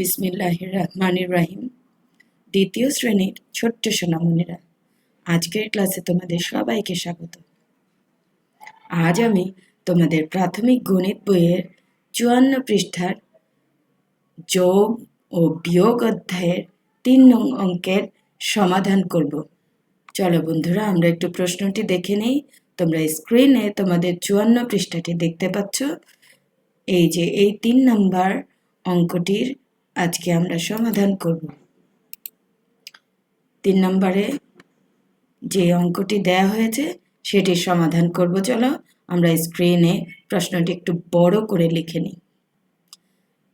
বিসমিল্লাহ রহমানির রাহিম। দ্বিতীয় শ্রেণির ছোট্ট সোনামণিরা, আজকের ক্লাসে তোমাদের সবাইকে স্বাগত। আজ আমি তোমাদের প্রাথমিক গণিত বইয়ের চুয়ান্ন পৃষ্ঠার যোগ ও বিয়োগ অধ্যায়ের তিন নং অঙ্কের সমাধান করব। চলো বন্ধুরা, আমরা একটু প্রশ্নটি দেখে নেই। তোমরা স্ক্রিনে তোমাদের চুয়ান্ন পৃষ্ঠাটি দেখতে পাচ্ছ। এই যে এই তিন নাম্বার অঙ্কটির আজকে আমরা সমাধান করব। তিন নম্বরে যে অঙ্কটি দেয়া হয়েছে সেটির সমাধান করব। চলো আমরা স্ক্রিনে প্রশ্নটি একটু বড় করে লিখে নিই।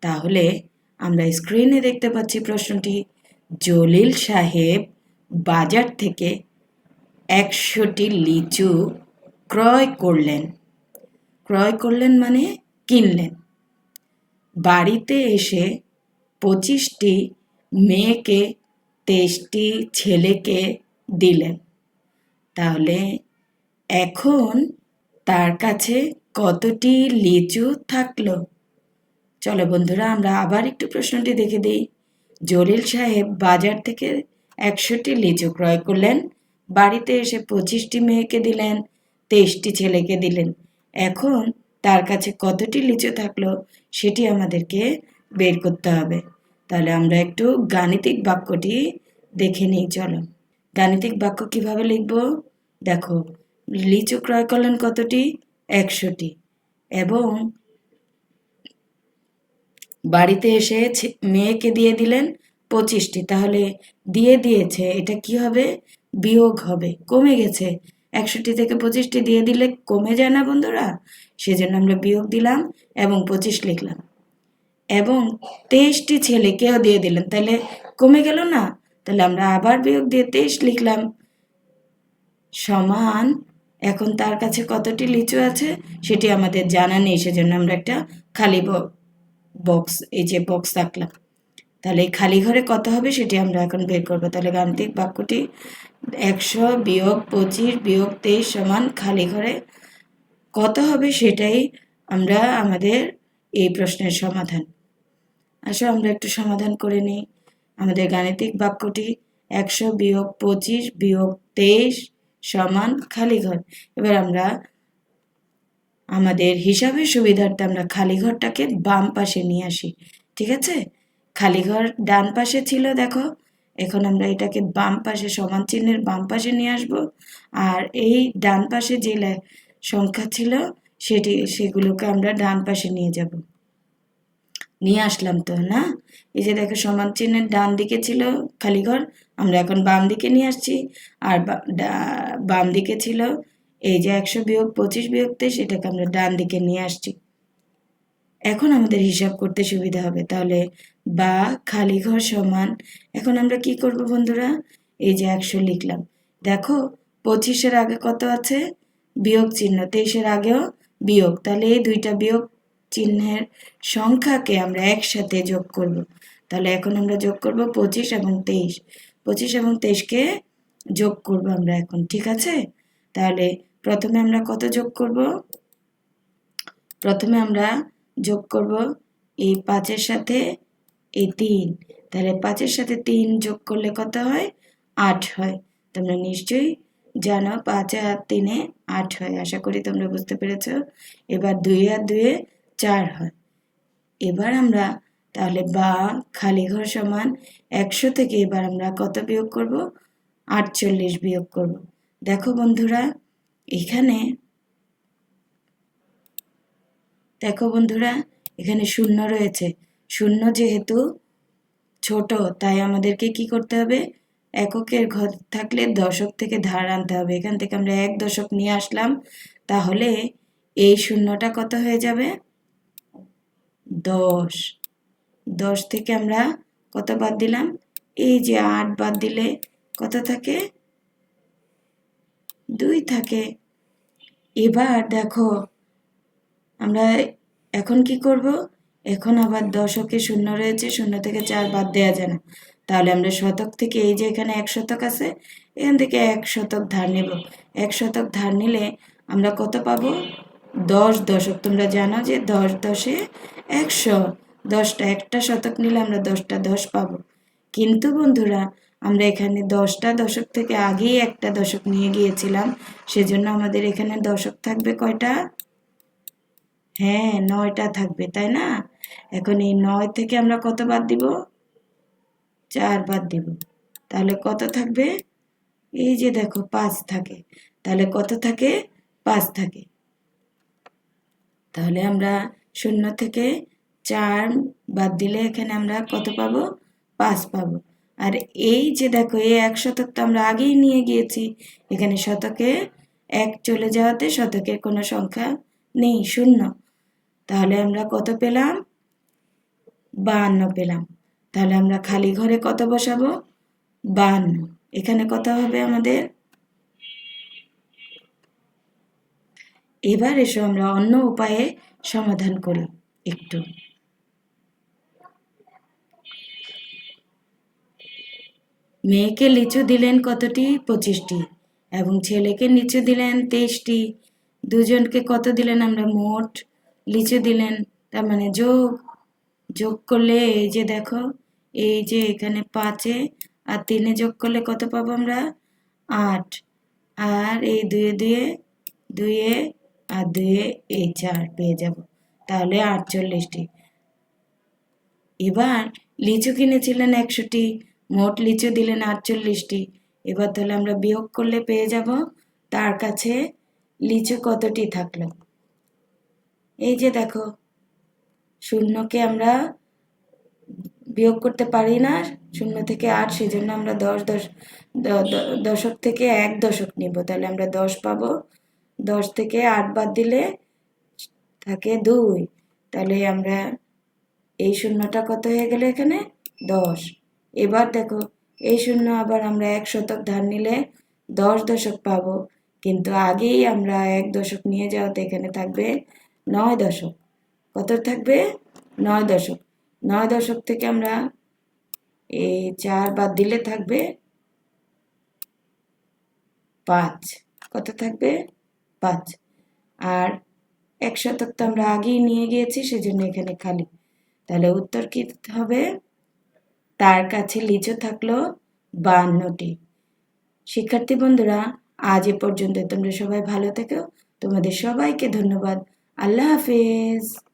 তাহলে আমরা স্ক্রিনে দেখতে পাচ্ছি প্রশ্নটি, জলিল সাহেব বাজার থেকে একশোটি লিচু ক্রয় করলেন। ক্রয় করলেন মানে কিনলেন। বাড়িতে এসে পঁচিশটি মেয়েকে তেইশটি ছেলেকে দিলেন। তাহলে এখন তার কাছে কতটি লিচু থাকল? চলো বন্ধুরা, আমরা আবার একটু প্রশ্নটি দেখে দিই। জলিল সাহেব বাজার থেকে একশোটি লিচু ক্রয় করলেন, বাড়িতে এসে পঁচিশটি মেয়েকে দিলেন, তেইশটি ছেলেকে দিলেন। এখন তার কাছে কতটি লিচু থাকল সেটি আমাদেরকে বের করতে হবে। তাহলে আমরা একটু গাণিতিক বাক্যটি দেখে নিই, চলো। গাণিতিক বাক্য কীভাবে লিখব? দেখো, লিচু ক্রয় করলেন কতটি? একশোটি। এবং বাড়িতে এসে মেয়েকে দিয়ে দিলেন পঁচিশটি। তাহলে দিয়ে দিয়েছে, এটা কি হবে? বিয়োগ হবে। কমে গেছে। একশোটি থেকে পঁচিশটি দিয়ে দিলে কমে যায় না বন্ধুরা? সেজন্য আমরা বিয়োগ দিলাম এবং পঁচিশ লিখলাম। এবং তেইশটি ছেলেকেও দিয়ে দিলেন। তাহলে কমে গেল না? তাহলে আমরা আবার বিয়োগ দিয়ে তেইশ লিখলাম। সমান, এখন তার কাছে কতটি লিচু আছে সেটি আমাদের জানা নেই, সেজন্য আমরা একটা খালি বক্স এই যে বক্স রাখলাম তাহলে এই খালি ঘরে কত হবে সেটি আমরা এখন বের করব। তাহলে গাণিতিক বাক্যটি একশো বিয়োগ পঁচিশ বিয়োগ তেইশ সমান খালি ঘরে কত হবে সেটাই আমরা আমাদের এই প্রশ্নের সমাধান। আসো, আমরা একটু সমাধান করে নিই। আমাদের গাণিতিক বাক্যটি একশো বিয়োগ পঁচিশ বিয়োগ তেইশ সমান খালি ঘর। এবার আমরা আমাদের হিসাবের সুবিধার্থে আমরা খালি ঘরটাকে বাম পাশে নিয়ে আসি, ঠিক আছে? খালি ঘর ডান পাশে ছিল, দেখো। এখন আমরা এটাকে বাম পাশে, সমান চিহ্নের বাম পাশে নিয়ে আসব। আর এই ডান পাশে যে সংখ্যা ছিল, সেটি সেগুলোকে আমরা ডান পাশে নিয়ে যাব। নিয়ে আসলাম তো, না? এই যে দেখো সমান চিহ্নের ডান দিকে ছিল খালি ঘর আমরা এখন বাম দিকে নিয়ে আসছি। আর বাম দিকে ছিল এই যে একশো বিয়োগ পঁচিশ বিয়োগ তেইশ, এটাকে আমরা ডান দিকে নিয়ে আসছি। এখন আমাদের হিসাব করতে সুবিধা হবে, তাহলে বা খালি ঘর সমান, এখন আমরা কি করব বন্ধুরা? এই যে একশো লিখলাম। দেখো পঁচিশের আগে কত আছে? বিয়োগ চিহ্ন, তেইশের আগেও বিয়োগ, তাহলে এই দুইটা বিয়োগ চিহ্নের সংখ্যাকে আমরা একসাথে যোগ করব। তাহলে এখন আমরা যোগ করব পঁচিশ এবং তেইশ। পঁচিশ এবং তেইশকে যোগ করব আমরা এখন, ঠিক আছে? তাহলে প্রথমে আমরা কত যোগ করব? প্রথমে আমরা যোগ করব এই পাঁচের সাথে এই তিন। তাহলে পাঁচের সাথে তিন যোগ করলে কত হয়? আট হয়। তোমরা নিশ্চয়ই জানো পাঁচ আর তিনে আট হয়। আশা করি তোমরা বুঝতে পেরেছ। এবার দুই আর দুয়ে চার হয়। এবার আমরা তাহলে বা খালি ঘর সমান একশো থেকে এবার আমরা কত বিয়োগ করব? আটচল্লিশ বিয়োগ করব। দেখো বন্ধুরা, এখানে দেখো বন্ধুরা, এখানে শূন্য রয়েছে। শূন্য যেহেতু ছোট, তাই আমাদেরকে কি করতে হবে? এককের ঘর থাকলে দশক থেকে ধার আনতে হবে। এখান থেকে আমরা এক দশক নিয়ে আসলাম, তাহলে এই শূন্যটা কত হয়ে যাবে? দশ। দশ থেকে আমরা কত বাদ দিলাম? এই যে আট বাদ দিলে কত থাকে? দুই থাকে। এবার দেখো, আমরা এখন কি করব? এখন আবার দশকে শূন্য রয়েছে, শূন্য থেকে চার বাদ দেওয়া যায় না। তাহলে আমরা শতক থেকে এই যে এখানে এক শতক আছে, এখান থেকে এক শতক ধার নেব। এক শতক ধার নিলে আমরা কত পাবো? দশ দশক। তোমরা জানো যে দশ দশে একশো। দশটা, একটা শতক নিলে আমরা দশটা, দশ পাব। কিন্তু বন্ধুরা, আমরা এখানে দশটা দশক থেকে আগেই একটা দশক নিয়ে গিয়েছিলাম। সেজন্য আমাদের এখানে দশক থাকবে কয়টা? হ্যাঁ নয়টা থাকবে, তাই না? এখন এই নয় থেকে আমরা কত বাদ দিব? চার বাদ দিব। তাহলে কত থাকবে? এই যে দেখো, পাঁচ থাকে। তাহলে কত থাকে? পাঁচ থাকে। তাহলে আমরা শূন্য থেকে চার বাদ দিলে এখানে আমরা কত পাবো? পাঁচ পাবো। আর এই যে দেখো, এই এক শতক তো আমরা আগেই নিয়ে গিয়েছি। এখানে শতকে এক চলে যাওয়াতে শতকের কোনো সংখ্যা নেই, শূন্য। তাহলে আমরা কত পেলাম? বাহান্ন পেলাম। তাহলে আমরা খালি ঘরে কত বসাবো? বাহান্ন। এখানে কত হবে আমাদের? এবার এসো আমরা অন্য উপায়ে সমাধান করি একটু। মেয়েকে লিচু দিলেন কতটি? পঁচিশটি। এবং ছেলেকে লিচু দিলেন তেইশটি। দুজনকে কত দিলেন আমরা? মোট লিচু দিলেন, তার মানে যোগ যোগ করলে এই যে দেখো, এই যে এখানে পাঁচে, আর তিনে যোগ করলে কত পাবো আমরা? আট। আর এই দুয়ে দুয়ে দুয়ে আর দুয়ে এই চার পেয়ে যাব। তাহলে আটচল্লিশটি। এবার লিচু কিনেছিলেন একশোটি, মোট লিচু দিলেন আটচল্লিশটি। এবার তাহলে আমরা বিয়োগ করলে পেয়ে যাব। তার কাছে লিচু কতটি থাকল? এই যে দেখো, শূন্যকে আমরা বিয়োগ করতে পারি না, শূন্য থেকে আট, সেজন্য আমরা দশ দশ দশক থেকে এক দশক নিব। তাহলে আমরা দশ পাবো। দশ থেকে আট বাদ দিলে থাকে দুই। তাহলে আমরা এই শূন্যটা কত হয়ে গেলে এখানে? দশ। এবার দেখো, এই শূন্য আবার আমরা এক শতক ধার নিলে দশ দশক পাবো। কিন্তু আগেই আমরা এক দশক নিয়ে যাওয়াতে এখানে থাকবে নয় দশক। কত থাকবে? নয় দশক। নয় দশক থেকে আমরা এই চার বাদ দিলে থাকবে পাঁচ। কত থাকবে? পাঁচ আর এক শতক তো আমরা আগেই নিয়ে গিয়েছি, সেজন্য এখানে খালি। তাহলে উত্তর কি হবে? তার কাছে লিচু থাকল বান্নটি। শিক্ষার্থী বন্ধুরা, আজ এ পর্যন্ত তোমরা সবাই ভালো থেকো। তোমাদের সবাইকে ধন্যবাদ। আল্লাহ হাফেজ।